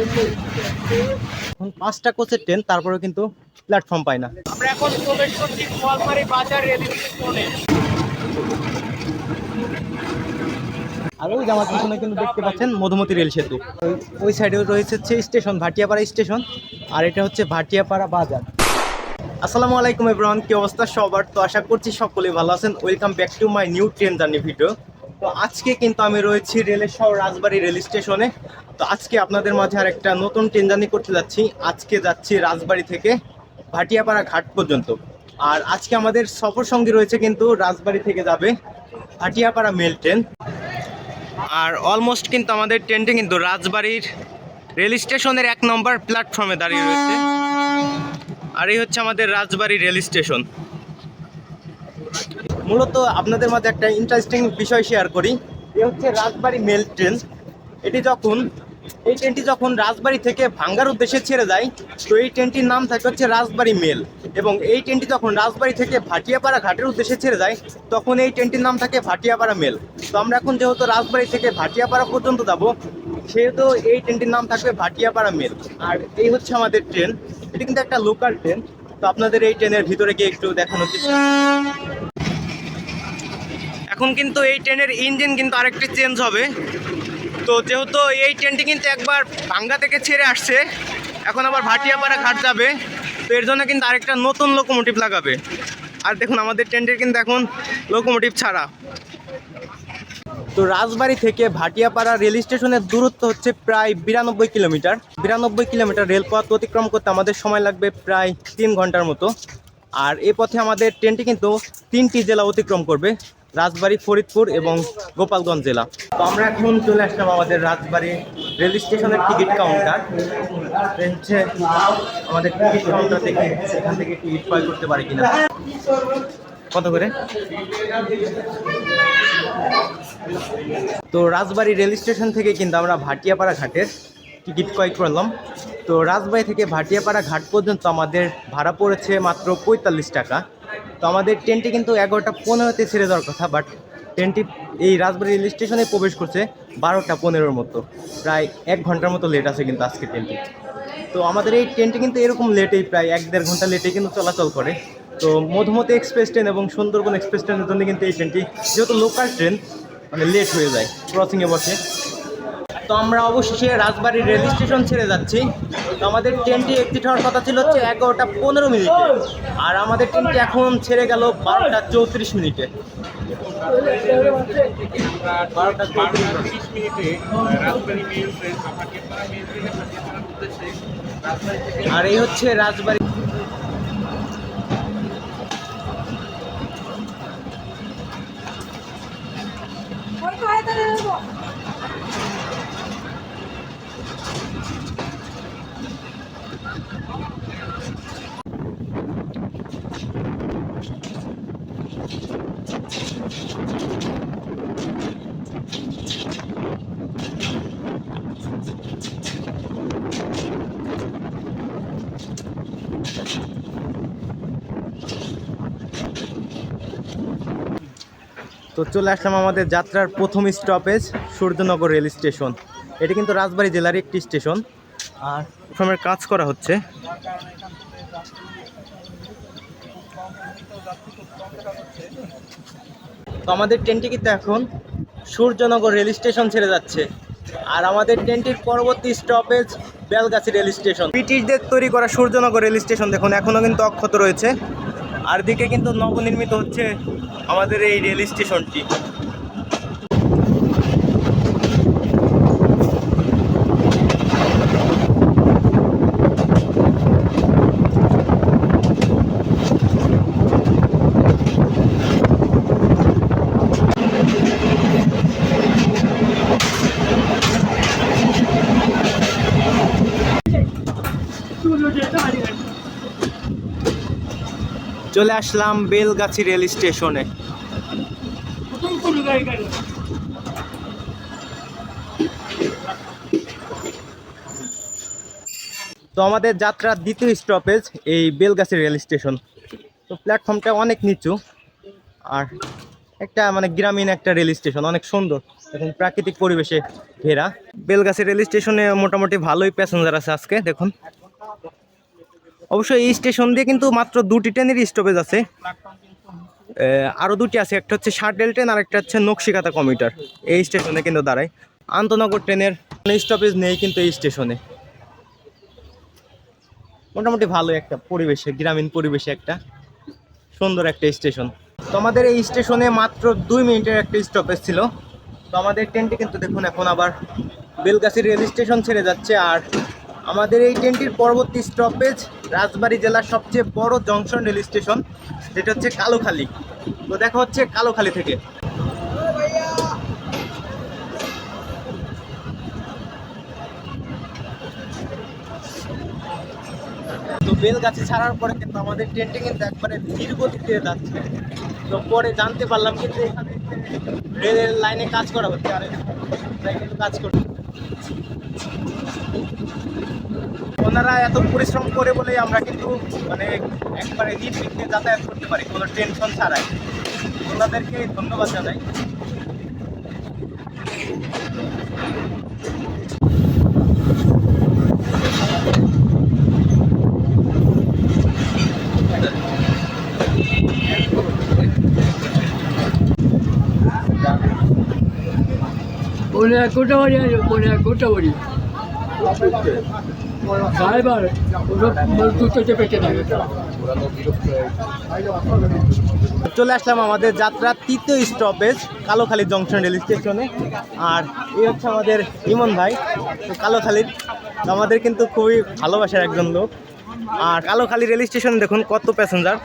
এখন পাঁচটা কোচের ট্রেন তারপরেও কিন্তু প্ল্যাটফর্ম পায় না। আমরা এখন প্রবেশ করছি গোয়ালমারি বাজার রেল স্টেশনে আর ওই যে আমার পিছনে কিন্তু দেখতে পাচ্ছেন মধুমতি রেল সেতু। ওই- ওই সাইডে রয়েছে হচ্ছে স্টেশন ভাটিয়াপাড়া স্টেশন আর এটা হচ্ছে ভাটিয়াপাড়া বাজার। আসসালামু আলাইকুম এভরিওয়ান কি অবস্থা সবার? তো আশা করছি সকলেই ভালো আছেন। Welcome back to my new train journey video তো আজকে কিন্তু আমি রয়েছি রেলের শহর রাজবাড়ি রেল স্টেশনে। তো আজকে আপনাদের মাঝে আর একটা নতুন ট্রেন জার্নি করতে যাচ্ছি। আজকে যাচ্ছি রাজবাড়ি থেকে ভাটিয়াপাড়া ঘাট পর্যন্ত। আর আজকে আমাদের সফর সঙ্গী রয়েছে কিন্তু রাজবাড়ি থেকে যাবে ভাটিয়াপাড়া মেল ট্রেন। আর অলমোস্ট কিন্তু আমাদের ট্রেনটি কিন্তু রাজবাড়ির রেল স্টেশনের এক নম্বর প্ল্যাটফর্মে দাঁড়িয়ে রয়েছে। আর এই হচ্ছে আমাদের রাজবাড়ি রেল স্টেশন। মূলত আপনাদের মাঝে একটা ইন্টারেস্টিং বিষয় শেয়ার করি। এ হচ্ছে রাজবাড়ি মেল ট্রেন এটি যখন, এই ট্রেনটি যখন রাজবাড়ি থেকে ভাঙ্গার উদ্দেশ্যে ছেড়ে যায়, তো এই ট্রেনটির নাম থাকে হচ্ছে রাজবাড়ি মেল এবং এই ট্রেনটি যখন রাজবাড়ি থেকে ভাটিয়াপাড়া ঘাটের উদ্দেশ্যে ছেড়ে যায়, তখন এই ট্রেনটির নাম থাকে ভাটিয়াপাড়া মেল তো আমরা এখন যেহেতু রাজবাড়ি থেকে ভাটিয়াপাড়া পর্যন্ত যাব, সেহেতু এই ট্রেনটির নাম থাকবে ভাটিয়াপাড়া মেল আর এই হচ্ছে আমাদের ট্রেন এটি কিন্তু একটা লোকাল ট্রেন তো আপনাদের এই ট্রেনের ভিতরে গিয়ে একটু দেখানো এখন কিন্তু এই ট্রেনের ইঞ্জিন কিন্তু আরেকটি চেঞ্জ হবে। তো যেহেতু এই ট্রেনটি কিন্তু একবার ভাঙ্গা থেকে ছেড়ে আসছে, এখন আবার ভাটিয়াপাড়া ঘাট যাবে, তো এর জন্য কিন্তু আরেকটা নতুন লোকোমোটিভ লাগাবে। আর দেখুন, আমাদের ট্রেনটির কিন্তু এখন লোকোমোটিভ ছাড়া। তো রাজবাড়ি থেকে ভাটিয়াপাড়া রেল স্টেশনের দূরত্ব হচ্ছে প্রায় বিরানব্বই কিলোমিটার। বিরানব্বই কিলোমিটার রেলপথ অতিক্রম করতে আমাদের সময় লাগবে প্রায় তিন ঘণ্টার মতো। আর এ পথে আমাদের ট্রেনটি কিন্তু তিনটি জেলা অতিক্রম করবে। রাজবাড়ি ফরিদপুর এবং গোপালগঞ্জ জেলা। তো আমরা এখন চলে আসলাম আমাদের রাজবাড়ি রেল স্টেশনের টিকিট কাউন্টার। হচ্ছে আমাদের টিকিট কাউন্টার থেকে সেখান থেকে টিকিট ক্রয় করতে পারি কিনা। কত করে? তো রাজবাড়ি রেল স্টেশন থেকে কিন্তু আমরা ভাটিয়াপাড়া ঘাটের টিকিট ক্রয় করলাম। তো রাজবাড়ি থেকে ভাটিয়াপাড়া ঘাট পর্যন্ত আমাদের ভাড়া পড়েছে মাত্র পঁয়তাল্লিশ টাকা। তো আমাদের ট্রেনটি কিন্তু এগারোটা পনেরোতে ছেড়ে দেওয়ার কথা বাট ট্রেনটি এই রাজবাড়ি রেল স্টেশনে প্রবেশ করছে বারোটা পনেরোর মতো। প্রায় এক ঘণ্টার মতো লেট আছে কিন্তু আজকে ট্রেনটি। তো আমাদের এই ট্রেনটি কিন্তু এরকম লেটেই প্রায় এক দেড় ঘণ্টা লেটে কিন্তু চলাচল করে। তো মধুমতি এক্সপ্রেস ট্রেন এবং সুন্দরবন এক্সপ্রেস ট্রেনের জন্য কিন্তু এই ট্রেনটি যেহেতু লোকাল ট্রেন মানে লেট হয়ে যায় ক্রসিংয়ে বসে। তো আমরা অবশেষে রাজবাড়ির রেল স্টেশন ছেড়ে যাচ্ছি। তো আমাদের ট্রেনটি এক্সিট হওয়ার কথা ছিল হচ্ছে এগারোটা পনেরো মিনিটে। আর আমাদের ট্রেনটি এখন ছেড়ে গেল বারোটা চৌত্রিশ মিনিটে। বারোটা চৌত্রিশ মিনিটে রাজবাড়ি আর এই হচ্ছে রাজবাড়ি তো চলে আসলাম আমাদের যাত্রার প্রথম স্টপেজ সূর্যনগর রেল স্টেশন। এটি কিন্তু রাজবাড়ী জেলার একটি স্টেশন। আর প্ল্যাটফর্মের কাজ করা হচ্ছে। তো আমাদের ট্রেনটি কিন্তু এখন সূর্যনগর রেল স্টেশন ছেড়ে যাচ্ছে। আর আমাদের ট্রেনটির পরবর্তী স্টপেজ বেলগাছি রেল স্টেশন। ব্রিটিশদের তৈরি করা সূর্যনগর রেল স্টেশন দেখুন, এখনও কিন্তু অক্ষত রয়েছে। আর দিকে কিন্তু নবনির্মিত হচ্ছে আমাদের এই রেল স্টেশনটি। চলে আসলাম বেলগাছি রেল স্টেশনে। তো আমাদের যাত্রার দ্বিতীয় স্টপেজ এই বেলগাছি রেল স্টেশন। তো প্ল্যাটফর্মটা অনেক নিচু, আর একটা মানে গ্রামীণ একটা রেল স্টেশন, অনেক সুন্দর। এখন প্রাকৃতিক পরিবেশে ঘেরা। বেলগাছি রেল স্টেশনে মোটামুটি ভালোই প্যাসেঞ্জার আছে আজকে, দেখুন। অবশ্য এই স্টেশন দিয়ে কিন্তু মাত্র দুটি ট্রেনের স্টপেজ আছে। আরও দুটি আছে, একটা হচ্ছে শার্টেল ট্রেন আর একটা হচ্ছে নকশিকাতা কমিউটার এই স্টেশনে কিন্তু দাঁড়ায়। আন্তনগর ট্রেনের স্টপেজ নেই কিন্তু এই স্টেশনে। মোটামুটি ভালো একটা পরিবেশে, গ্রামীণ পরিবেশে একটা সুন্দর একটা স্টেশন। তো আমাদের এই স্টেশনে মাত্র দুই মিনিটের একটা স্টপেজ ছিল। তো আমাদের ট্রেনটি কিন্তু দেখুন, এখন আবার বেলগাছি রেল স্টেশন ছেড়ে যাচ্ছে আর আমাদের এই ট্রেনটির পরবর্তী স্টপেজ রাজবাড়ী জেলার সবচেয়ে বড় জংশন রেল স্টেশন যেটা হচ্ছে কালোখালি। তো দেখা হচ্ছে কালোখালি থেকে। তো বেলগাছি ছাড়ার পরে কিন্তু আমাদের ট্রেনটি কিন্তু একবারে ধীর গতিতে যাচ্ছে। তো পরে জানতে পারলাম কিন্তু এখানে রেলের লাইনে কাজ করা হচ্ছে, আর কাজ করছে। ওনারা এত পরিশ্রম করে বলেই আমরা কিন্তু মানে একবারে নির্বিঘ্নে যাতায়াত করতে পারি কোনো টেনশন ছাড়াই। ওনাদেরকে ধন্যবাদ জানাই। হয় কোটাবাড়ি আছে? হয় কোটাবাড়ি ড্রাইভার পেটে থাকে চলে আসলাম আমাদের যাত্রার তৃতীয় স্টপেজ কালোখালী জংশন রেল স্টেশনে আর এই হচ্ছে আমাদের ইমন ভাই, তো কালোখালীর। আমাদের কিন্তু খুবই ভালোবাসার একজন লোক। আর কালোখালী রেল স্টেশনে দেখুন কত প্যাসেঞ্জার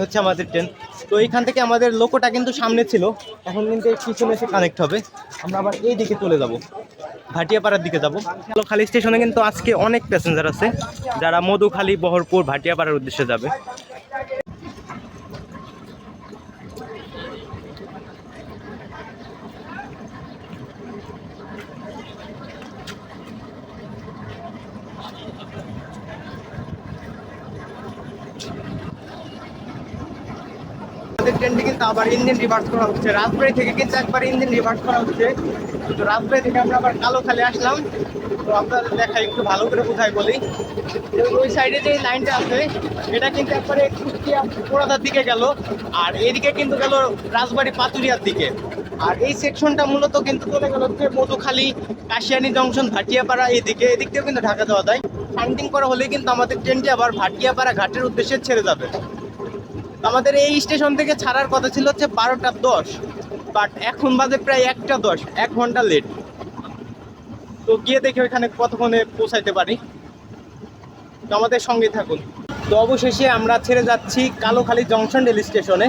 হচ্ছে আমাদের ট্রেন তো এইখান থেকে আমাদের লোকোটা কিন্তু সামনে ছিল। এখন কিন্তু পিছনে এসে কানেক্ট হবে। আমরা আবার এই দিকে চলে যাব। ভাটিয়াপাড়ার দিকে যাব। কালোখালী স্টেশনে কিন্তু আজকে অনেক প্যাসেঞ্জার আছে, যারা মধুখালী বহরপুর ভাটিয়াপাড়ার উদ্দেশ্যে যাবে। ট্রেনটি কিন্তু আবার ইঞ্জিন রিভার্স করা হচ্ছে। রাজবাড়ি থেকে কিন্তু একবার ইঞ্জিন রিভার্স করা হচ্ছে। তো রাজবাড়ি থেকে আমরা আবার কালোখালী আসলাম। তো আপনাদের দেখা একটু ভালো করে কোথায় বলি। ওই সাইডে যে লাইনটা আছে, এটা কিন্তু একবারে কুষ্টিয়া পোড়াদার দিকে গেল। আর এদিকে কিন্তু গেল রাজবাড়ি পাতুরিয়ার দিকে। আর এই সেকশনটা মূলত কিন্তু চলে গেল হচ্ছে মধুখালী, কাশিয়ানি জংশন ভাটিয়াপাড়া এইদিকে এদিক দিয়েও কিন্তু ঢাকা যাওয়া যায়। ফান্ডিং করা হলে কিন্তু আমাদের ট্রেনটি আবার ভাটিয়াপাড়া ঘাটের উদ্দেশ্যে ছেড়ে যাবে। আমাদের এই স্টেশন থেকে ছাড়ার কথা ছিল হচ্ছে বারোটা দশ। বাট এখন বাজে প্রায় একটা দশ, এক ঘণ্টা লেট তো গিয়ে দেখে ওইখানে কতক্ষণে পৌঁছাইতে পারি। তো আমাদের সঙ্গে থাকুন। তো অবশেষে আমরা ছেড়ে যাচ্ছি কালোখালী জংশন রেল স্টেশনে।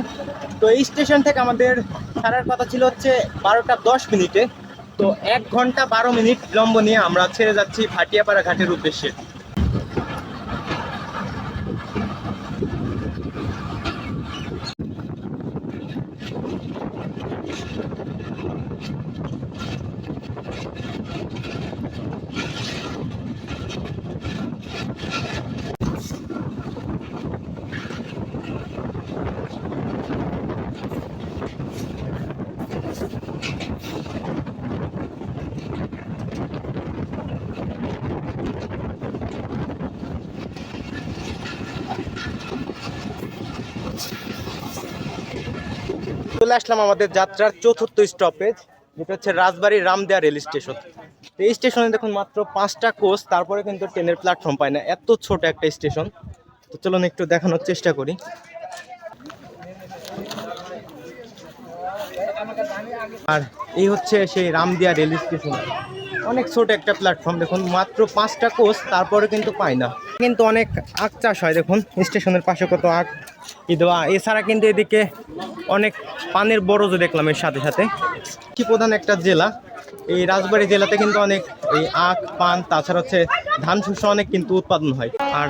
তো এই স্টেশন থেকে আমাদের ছাড়ার কথা ছিল হচ্ছে বারোটা দশ মিনিটে। তো এক ঘণ্টা বারো মিনিট বিলম্ব নিয়ে আমরা ছেড়ে যাচ্ছি ভাটিয়াপাড়া ঘাটের উদ্দেশ্যে। চলে আসলাম আমাদের যাত্রার চতুর্থ স্টপেজ যেটা হচ্ছে রাজবাড়ি রামদেয়া রেল স্টেশন এই স্টেশনে দেখুন মাত্র পাঁচটা কোচ তারপরে কিন্তু ট্রেনের প্ল্যাটফর্ম পায় না। এত ছোট একটা স্টেশন তো চলুন একটু দেখানোর চেষ্টা করি। আর এই হচ্ছে সেই রামদিয়া রেল স্টেশন অনেক ছোট একটা প্ল্যাটফর্ম দেখুন, মাত্র পাঁচটা কোচ তারপরে কিন্তু পাই না। কিন্তু অনেক আখ চাষ হয়, দেখুন স্টেশনের পাশে কত আখ ই দেওয়া এছাড়া কিন্তু এদিকে অনেক পানের বরজও দেখলাম এর সাথে সাথে। কি প্রধান একটা জেলা, এই রাজবাড়ী জেলাতে কিন্তু অনেক এই আখ, পান, তাছাড়া হচ্ছে ধান শস্য অনেক কিন্তু উৎপাদন হয়। আর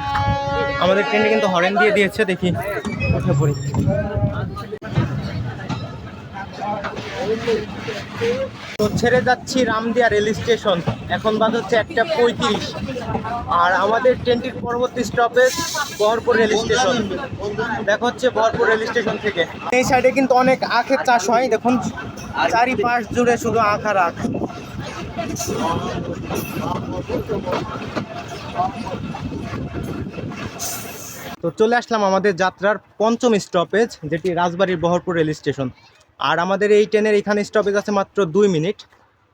আমাদের ট্রেনে কিন্তু হরেন দিয়ে দিয়েছে, দেখি উঠে পড়ি। তো ছেড়ে যাচ্ছি রামদিয়া রেল স্টেশন। এখন বাদ হচ্ছে একটা পঁয়ত্রিশ। আর আমাদের ট্রেনটির পরবর্তী স্টপেজ বহরপুর রেল স্টেশন। দেখা হচ্ছে বহরপুর রেল স্টেশন থেকে। এই সাইডে কিন্তু অনেক আখের চাষ হয়। দেখুন, চারিপাশ জুড়ে শুধু আখ আর আখ। তো চলে আসলাম আমাদের যাত্রার পঞ্চম স্টপেজ, যেটি রাজবাড়ির বহরপুর রেল স্টেশন। আর আমাদের এই ট্রেনের এখানে স্টপেজ আছে মাত্র দুই মিনিট।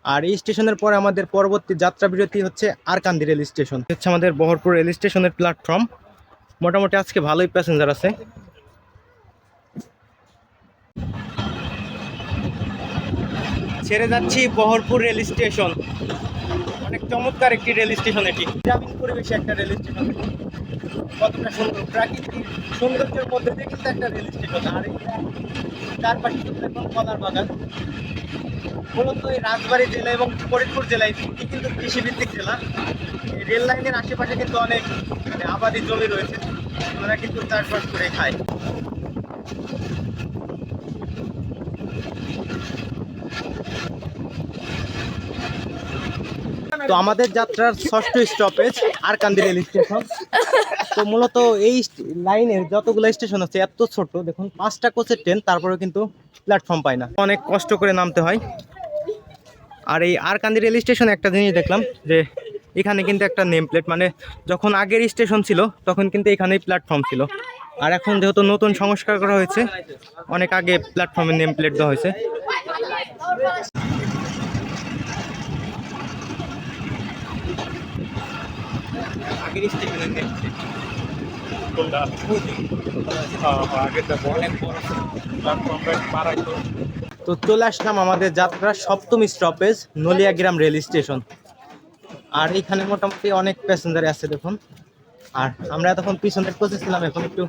আর এই স্টেশনের পরে আমাদের পরবর্তী যাত্রা বিরতি হচ্ছে আরকান্দি রেল স্টেশন। হচ্ছে আমাদের বহরপুর রেল স্টেশনের প্ল্যাটফর্ম মোটামুটি আজকে ভালোই প্যাসেঞ্জার আছে। ছেড়ে যাচ্ছি বহরপুর রেল স্টেশন। অনেক চমৎকার একটি রেল স্টেশন এটি। গ্রামীণ পরিবেশে একটা রেল স্টেশন। কতটা সুন্দর। প্রাকৃতিক সৌন্দর্যের মধ্যে দিয়ে কিন্তু একটা রেল স্টেশন। আর এই চারপাশে কিন্তু দেখুন কলার বাগান। মূলত এই রাজবাড়ী জেলা এবং ফরিদপুর জেলায় দুটি কিন্তু কৃষিভিত্তিক জেলা। এই রেল লাইনের আশেপাশে কিন্তু অনেক মানে আবাদি জমি রয়েছে। ওরা কিন্তু চাষবাস করে খায়। তো আমাদের যাত্রার ষষ্ঠ স্টপেজ আরকান্দি রেল স্টেশন তো মূলত এই লাইনের যতগুলো স্টেশন আছে, এত ছোট, দেখুন, পাঁচটা কোচের ট্রেন তারপরেও কিন্তু প্ল্যাটফর্ম পায় না। অনেক কষ্ট করে নামতে হয়। আর এই আরকান্দি রেল স্টেশনে একটা জিনিস দেখলাম, যে এখানে কিন্তু একটা নেম প্লেট মানে যখন আগের স্টেশন ছিল, তখন কিন্তু এখানেই প্ল্যাটফর্ম ছিল। আর এখন যেহেতু নতুন সংস্কার করা হয়েছে, অনেক আগে প্ল্যাটফর্মের নেম প্লেট দেওয়া হয়েছে আগের স্টেশনের নেম প্লেট কোনটা হ্যাঁ হ্যাঁ আগেরটা অনেক বড় প্ল্যাটফর্মটা বাড়াইতো তো। চলে আসলাম আমাদের যাত্রার সপ্তম স্টপেজ নলিয়াগ্রাম রেল স্টেশন। আর এখানে মোটামুটি অনেক প্যাসেঞ্জার আছে দেখুন। আর আমরা তখন পিছনের কোচে ছিলাম এখন একটু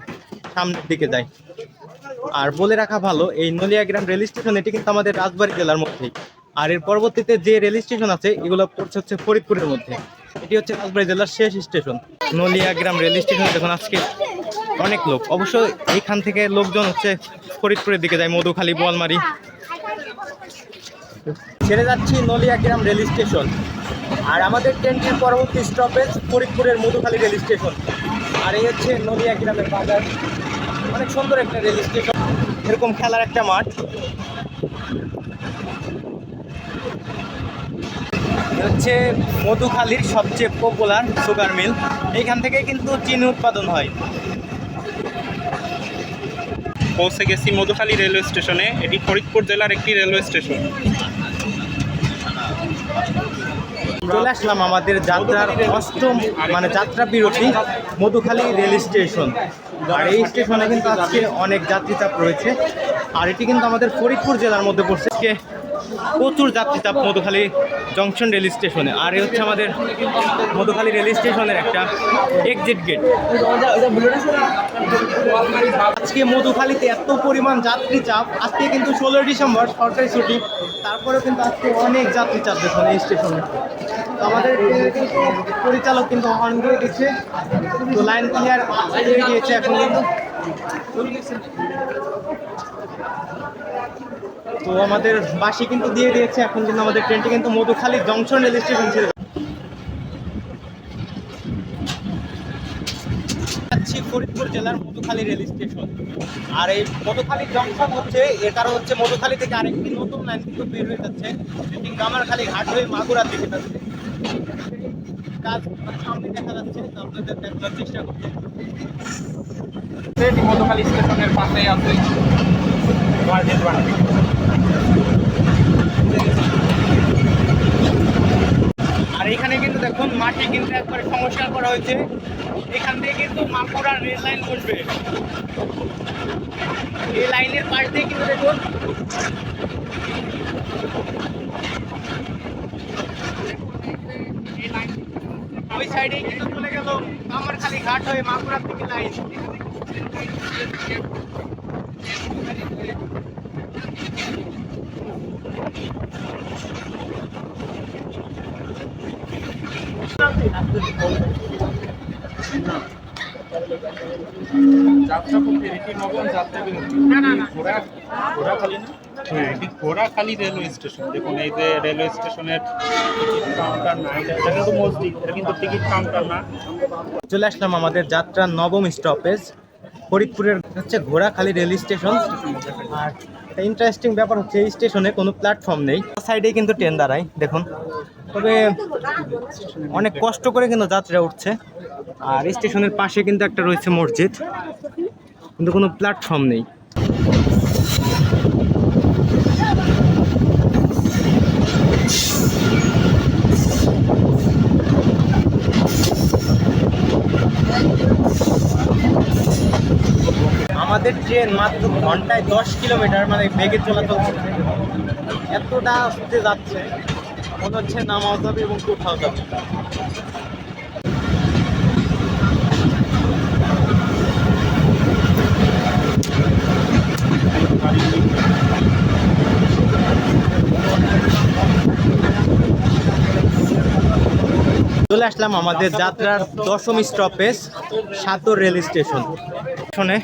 সামনের দিকে যাই। আর বলে রাখা ভালো এই নলিয়াগ্রাম রেল স্টেশন এটি কিন্তু আমাদের রাজবাড়ী জেলার মধ্যেই। আর এর পরবর্তীতে যে রেল স্টেশন আছে এগুলো পড়ছে হচ্ছে ফরিদপুরের মধ্যে। এটি হচ্ছে রাজবাড়ী জেলার শেষ স্টেশন। নলিয়া গ্রাম রেল স্টেশন দেখুন আজকে অনেক লোক। অবশ্য এইখান থেকে লোকজন হচ্ছে ফরিদপুরের দিকে যায়, মধুখালী, বোয়ালমারি। ছেড়ে যাচ্ছি নলিয়া গ্রাম রেল স্টেশন। আর আমাদের ট্রেনটির পরবর্তী স্টপেজ ফরিদপুরের মধুখালী রেল স্টেশন। আর এই হচ্ছে নলিয়াগ্রামের বাজার। অনেক সুন্দর একটা রেল স্টেশন। এরকম খেলার একটা মাঠ এ হচ্ছে মধুখালীর সবচেয়ে পপুলার সুগার মিল এইখান থেকে কিন্তু চিনি উৎপাদন হয়। পৌঁছে গেছি মধুখালী রেলওয়ে স্টেশনে এটি ফরিদপুর জেলার একটি রেলওয়ে স্টেশন চলে আসলাম আমাদের যাত্রার অষ্টম মানে যাত্রা বিরতি মধুখালী রেল স্টেশন আর এই স্টেশনে কিন্তু আজকে অনেক যাত্রী চাপ রয়েছে। আর এটি কিন্তু আমাদের ফরিদপুর জেলার মধ্যে পড়ছে। প্রচুর যাত্রী চাপ মধুখালী জংশন রেল স্টেশনে। আর এই হচ্ছে আমাদের মধুখালী রেল স্টেশনের একটা এক্সিট গেট আজকে মধুখালীতে এত পরিমাণ যাত্রী চাপ, আজকে কিন্তু ষোলোই ডিসেম্বর, সরকারি ছুটি, তারপরেও কিন্তু আজকে অনেক যাত্রী চাপ দেখুন এই স্টেশনে। আমাদের পরিচালক কিন্তু হর্ন দিয়ে দিচ্ছে, তো লাইন ক্লিয়ার দিয়েছে এখন। তো আমাদের বাসি কিন্তু দিয়ে দিয়েছে, এখন কিন্তু আমাদের ট্রেনটি কিন্তু মধুখালী জংশন রেল স্টেশন যাচ্ছি ফরিদপুর জেলার মধুখালী রেল স্টেশন আর এই মধুখালী জংশন হচ্ছে এর কারণ হচ্ছে মধুখালী থেকে আরেকটি নতুন লাইন কিন্তু বের হয়ে যাচ্ছে। যেটি গামারখালী ঘাট হয়ে মাগুরার দিকে যাচ্ছে। কাজ সামনে দেখা যাচ্ছে আপনাদের দেখার চেষ্টা করছি। মধুখালী স্টেশনের পাশেই আছে। আর এখানে কিন্তু দেখুন মাটি কিন্তু একবারে সংস্কার করা হয়েছে। এখান থেকে কিন্তু মাকুড়া রেল লাইন বসবে। এই লাইনের পাশ দিয়ে কিন্তু দেখুন, ওই সাইডে কিন্তু চলে গেল আমার খালি ঘাট হয়ে মাকুড়ার দিকে লাইন যাত্রা পথে এটি নবম যাত্রা বিরতি ঘোড়া ঘোড়া খালি না হ্যাঁ এটি স্টেশনের টিকিট কাউন্টার না। চলে আসলাম আমাদের যাত্রার নবম স্টপেজ ফরিদপুরের হচ্ছে ঘোড়াখালী রেল স্টেশন আর ইন্টারেস্টিং ব্যাপার হচ্ছে, এই স্টেশনে কোনো প্ল্যাটফর্ম নেই। সাইডেই কিন্তু ট্রেন দাঁড়ায়, দেখুন। তবে অনেক কষ্ট করে কিন্তু যাত্রীরা উঠছে। আর স্টেশনের পাশে কিন্তু একটা রয়েছে মসজিদ। কিন্তু কোনো প্ল্যাটফর্ম নেই আমাদের ট্রেন মাত্র ঘন্টায় দশ কিলোমিটার মানে বেগে চলাচল এতটা আসতে যাচ্ছে, মনে হচ্ছে নামাও যাবে এবং কোথাও যাবে। চলে আসলাম আমাদের যাত্রার দশম স্টপেজ সাতর রেল স্টেশন। স্টেশনে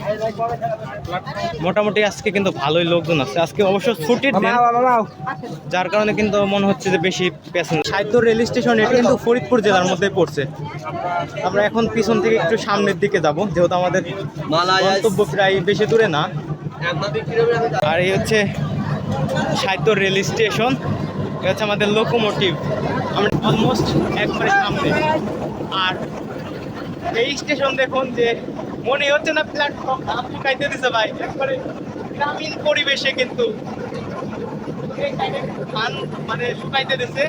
মোটামুটি আজকে কিন্তু ভালোই লোকজন আছে। আজকে অবশ্য ছুটির দিন যার কারণে কিন্তু মনে হচ্ছে যে বেশি প্যাসেঞ্জার সাহিত্য রেল স্টেশন এটা কিন্তু ফরিদপুর জেলার মধ্যে পড়ছে। আমরা এখন পিছন থেকে একটু সামনের দিকে যাব যেহেতু আমাদের গন্তব্য প্রায় বেশি দূরে না। আর এই হচ্ছে সাহিত্য রেল স্টেশন এটা হচ্ছে আমাদের লোকোমোটিভ আমরা অলমোস্ট একবারে সামনে। আর এই স্টেশন দেখুন যে মনে হচ্ছে না প্ল্যাটফর্ম ধাপ শুকাইতে দিছে ভাই। একবারে গ্রামীণ পরিবেশে কিন্তু। ধান মানে শুকাইতে দিছে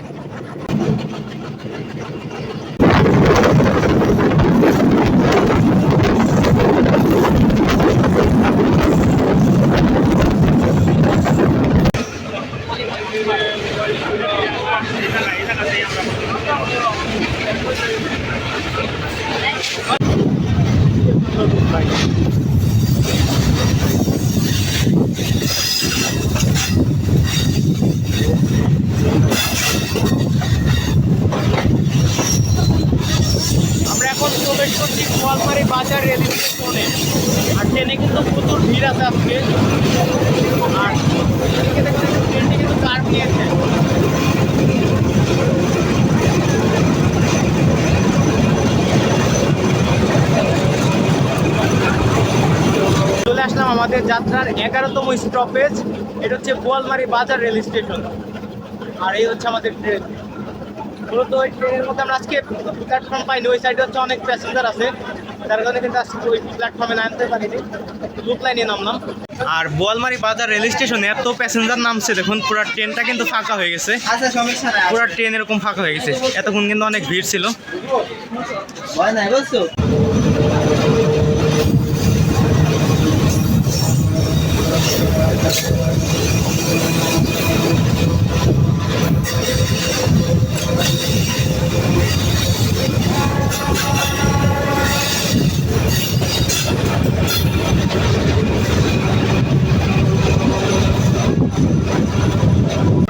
আমরা এখন প্রবেশ করছি গোয়ালপাড়ি বাজার রেল স্টেশনে আর ট্রেনে কিন্তু প্রচুর ভিড় আছে আজকে। আর ট্রেনটি কিন্তু কার নিয়েছে। চলে আসলাম আমাদের যাত্রার এগারোতম স্টপেজ এটা হচ্ছে বোয়ালমারি বাজার রেল স্টেশন। আর এই হচ্ছে আমাদের ট্রেন মূলত ওই ট্রেনের মধ্যে আমরা আজকে প্ল্যাটফর্ম পাইনি, ওই সাইডে হচ্ছে অনেক প্যাসেঞ্জার আছে। যার কারণে কিন্তু আজকে ওই প্ল্যাটফর্মে নামতে পারিনি। লুক লাইনে নামলাম। আর বোয়ালমারি বাজার রেল স্টেশনে এত প্যাসেঞ্জার নামছে দেখুন পুরো ট্রেনটা কিন্তু ফাঁকা হয়ে গেছে। আচ্ছা পুরো ট্রেন এরকম ফাঁকা হয়ে গেছে। এতক্ষণ কিন্তু অনেক ভিড় ছিল।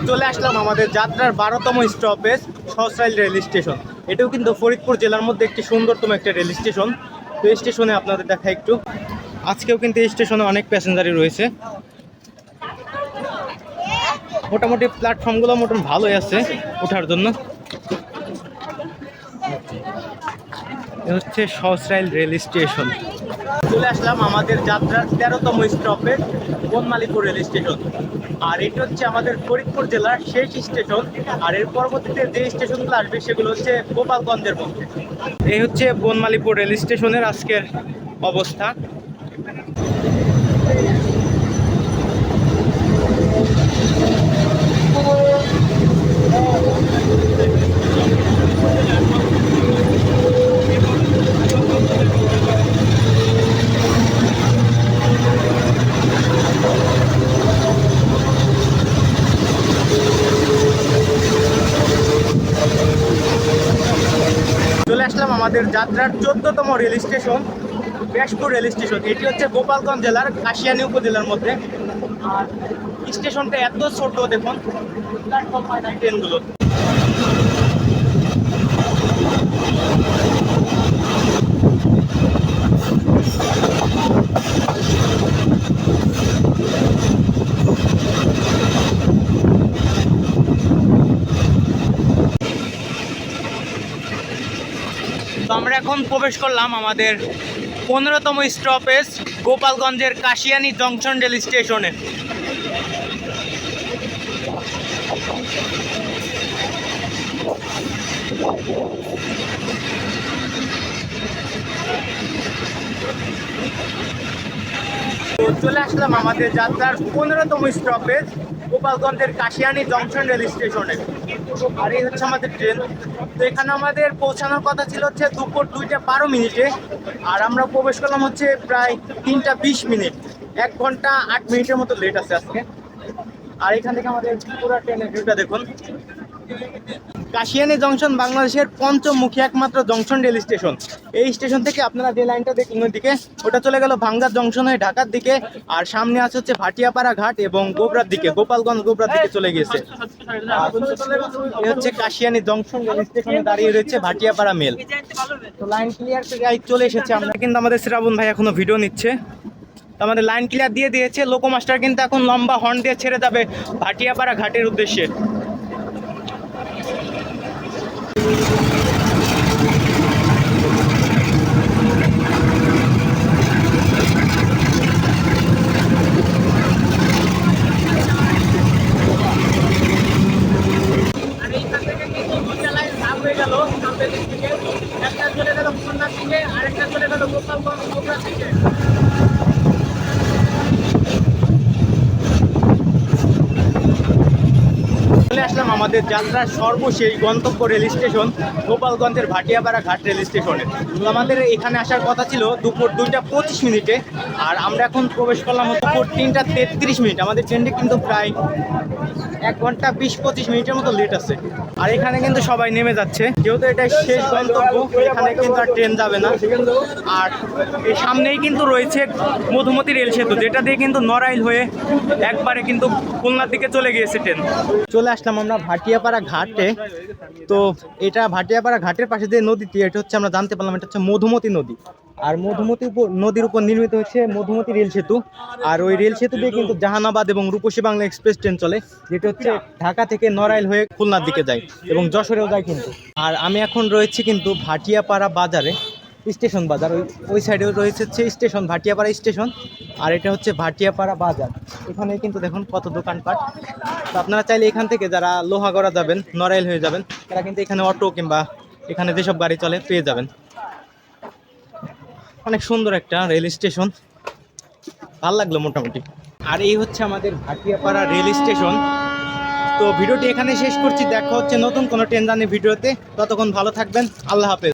চলে আসলাম আমাদের যাত্রার বারোতম স্টপেজ সসরাইল রেল স্টেশন। এটাও কিন্তু ফরিদপুর জেলার মধ্যে একটি সুন্দরতম একটা রেল স্টেশন। তো স্টেশনে আপনাদের দেখা একটু। আজকেও কিন্তু এই স্টেশনে অনেক প্যাসেঞ্জারই রয়েছে। মোটামুটি প্ল্যাটফর্মগুলো মোটামুটি ভালোই আছে ওঠার জন্য। হচ্ছে সসরাইল রেল স্টেশন। চলে আসলাম আমাদের যাত্রার তেরোতম স্টপের বনমালিপুর রেল স্টেশন। আর এটা হচ্ছে আমাদের ফরিদপুর জেলার শেষ স্টেশন। আর এর পরবর্তীতে যে স্টেশনগুলো আসবে সেগুলো হচ্ছে গোপালগঞ্জের মধ্যে। এই হচ্ছে বনমালিপুর রেল স্টেশনের আজকের অবস্থা চলে আসলাম আমাদের যাত্রার চোদ্দতম rail station, Byaspur rail station. এটি হচ্ছে গোপালগঞ্জ জেলার কাশিয়ানি উপজেলার মধ্যে। আর স্টেশনটা এত ছোট, দেখুন, ট্রেনগুলো। এখন প্রবেশ করলাম আমাদের পনেরোতম স্টপেজ গোপালগঞ্জের কাশিয়ানি জংশন রেল স্টেশনে। চলে আসলাম আমাদের যাত্রার পনেরোতম স্টপেজ গোপালগঞ্জের কাশিয়ানি জংশন রেল স্টেশনে। আর এই হচ্ছে আমাদের ট্রেন। তো এখানে আমাদের পৌঁছানোর কথা ছিল হচ্ছে দুপুর দুইটা বারো মিনিটে। আর আমরা প্রবেশ করলাম হচ্ছে প্রায় তিনটা বিশ মিনিট। এক ঘণ্টা আট মিনিটের মতো লেট আছে আজকে। আর এখান থেকে আমাদের পুরো ট্রেনের ভিউটা দেখুন। কাশিয়ানি জংশন বাংলাদেশের পঞ্চমুখী একমাত্র জংশন রেল স্টেশন। এই স্টেশন থেকে আপনারা যে লাইনটা দেখুন ওইদিকে, ওটা চলে গেল ভাঙ্গার জংশন হয়ে ঢাকার দিকে, আর সামনে আছে হচ্ছে ভাটিয়াপাড়া ঘাট এবং গোবরার দিকে, গোপালগঞ্জ গোবরার দিকে চলে এই হচ্ছে কাশিয়ানি জংশন রেল স্টেশনে দাঁড়িয়ে রয়েছে ভাটিয়াপাড়া মেল। তো লাইন ক্লিয়ার চলে এসেছে আমরা। কিন্তু আমাদের শ্রাবণ ভাই এখনও ভিডিও নিচ্ছে। আমাদের লাইন ক্লিয়ার দিয়ে দিয়েছে লোকো মাস্টার কিন্তু এখন লম্বা হর্ন দিয়ে ছেড়ে যাবে ভাটিয়াপাড়া ঘাটের উদ্দেশ্যে আর এইখান থেকে কিন্তু দুইটা লাইন ভাগ হয়ে গেল সামনের দিক থেকে একটা চলে গেল খুলনার দিকে আরেকটা চলে গেল গোপালগঞ্জ গোবরার দিকে চলে আসলাম আমাদের যাত্রার সর্বশেষ গন্তব্য রেল স্টেশন গোপালগঞ্জের ভাটিয়াপাড়া ঘাট রেল স্টেশনে। আমাদের এখানে আসার কথা ছিল দুপুর দুইটা পঁচিশ মিনিটে। আর আমরা এখন প্রবেশ করলাম দুপুর তিনটা তেত্রিশ মিনিট। আমাদের ট্রেনটি কিন্তু প্রায় এক ঘণ্টা বিশ পঁচিশ মিনিটের মতো লেট আছে। আর এখানে কিন্তু সবাই নেমে যাচ্ছে। যেহেতু এটা শেষ গন্তব্য, এখানে কিন্তু আর ট্রেন যাবে না। আর এই সামনেই কিন্তু রয়েছে মধুমতি রেল সেতু, যেটা দিয়ে কিন্তু নড়াইল হয়ে একবারে কিন্তু খুলনার দিকে চলে গিয়েছে ট্রেন। চলে আসলাম আমরা ভাটিয়াপাড়া ঘাটে। তো এটা ভাটিয়াপাড়া ঘাটের পাশে যে নদীটি, এটা হচ্ছে আমরা জানতে পারলাম, এটা হচ্ছে মধুমতি নদী। আর মধুমতি নদীর উপর নির্মিত হচ্ছে মধুমতি রেল সেতু। আর ওই রেল সেতু দিয়ে কিন্তু জাহানাবাদ এবং রূপসী বাংলা এক্সপ্রেস ট্রেন চলে, যেটা হচ্ছে ঢাকা থেকে নড়াইল হয়ে খুলনার দিকে যায় এবং যশোরেও যায় কিন্তু। আর আমি এখন রয়েছি কিন্তু ভাটিয়াপাড়া বাজারে, স্টেশন বাজার। ওই ওই সাইডে রয়েছে হচ্ছে স্টেশন, ভাটিয়াপাড়া স্টেশন। আর এটা হচ্ছে ভাটিয়াপাড়া বাজার। এখানে কিন্তু দেখুন কত দোকানপাট। তো আপনারা চাইলে এখান থেকে যারা লোহাগড়া যাবেন, নড়াইল হয়ে যাবেন, তারা কিন্তু এখানে অটো কিংবা এখানে যেসব গাড়ি চলে, পেয়ে যাবেন। অনেক সুন্দর একটা রেল স্টেশন ভালো লাগল মোটামুটি। আর এই হচ্ছে আমাদের ভাটিয়াপাড়া রেল স্টেশন তো ভিডিওটি এখানে শেষ করছি। দেখা হচ্ছে নতুন কোনো ট্রেন জানি ভিডিওতে। ততক্ষণ ভালো থাকবেন। আল্লাহ হাফেজ।